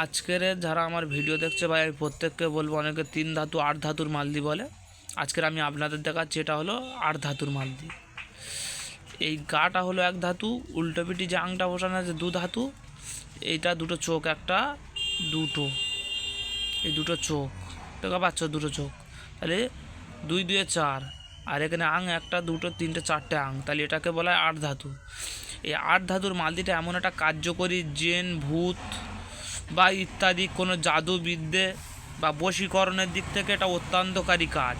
আজকের যারা আমার ভিডিও দেখছে ভাই, আমি প্রত্যেককে বলব অনেকে তিন ধাতু, আট ধাতুর মালদি বলে। আজকের আমি আপনাদের দেখাচ্ছি, এটা হলো আট ধাতুর মালদি। এই গাটা হলো এক ধাতু, উল্টো পিটি যে আংটা বসানো আছে দু ধাতু, এইটা দুটো চোখ, একটা, দুটো। এই দুটো চোখ, দেখা পাচ্ছ দুটো চোখ। তাহলে দুই, দুয়ে চার, আর এখানে আং একটা, দুটো, তিনটে, চারটে আং। তাহলে এটাকে বলা হয় আট ধাতু। এই আট ধাতুর মালদিটা এমন একটা কার্যকরী জেন, ভূত বা ইত্যাদি কোনো জাদুবিদ্যে বা বশীকরণের দিক থেকে এটা অত্যন্তকারী কাজ।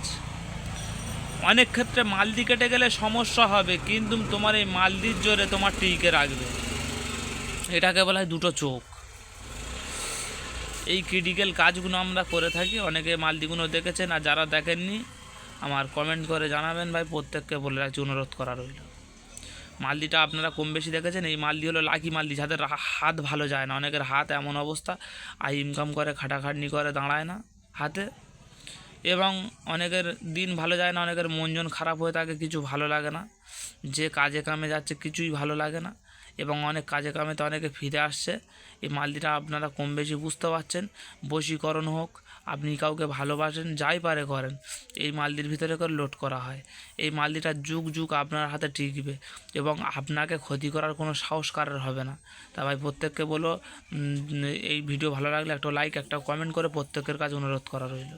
অনেক ক্ষেত্রে মালদি কেটে গেলে সমস্যা হবে, কিন্তু তোমার এই মালদির জোরে তোমার টিকে রাখবে। এটাকে বলা হয় দুটো চোখ। এই ক্রিটিক্যাল কাজগুলো আমরা করে থাকি। অনেকে মালদিগুলো দেখেছেন আর যারা দেখেননি, আমার কমেন্ট করে জানাবেন। ভাই, প্রত্যেককে বলে রাখছি, অনুরোধ করা রইল। মালদিটা আপনারা কম বেশি দেখেছেন, এই মালদি হলো লাকি মালদি, যাদের হাত ভালো যায় না, অনেকের হাত এমন অবস্থা আই ইনকাম করে, খাটাখাটনি করে, দাঁড়ায় না হাতে। এবং অনেকের দিন ভালো যায় না, অনেকের মনজন খারাপ হয়ে থাকে, কিছু ভালো লাগে না। যে কাজে কামে যাচ্ছে, কিছুই ভালো লাগে না। এবং অনেক কাজে কামেতে অনেকে ফিরে আসছে। এই মালদিটা আপনারা কম বেশি বুঝতে পারছেন। বশীকরণ হোক, আপনি কাউকে ভালোবাসেন, যাই পারে করেন, এই মালদির ভিতরে করে লোড করা হয়। এই মালদিটা যুগ যুগ আপনার হাতে টিকবে এবং আপনাকে ক্ষতি করার কোনো সাহস কারোর হবে না। তা ভাই, প্রত্যেককে বলো এই ভিডিও ভালো লাগলে একটা লাইক একটা কমেন্ট করে প্রত্যেকের কাছে অনুরোধ করা রইল।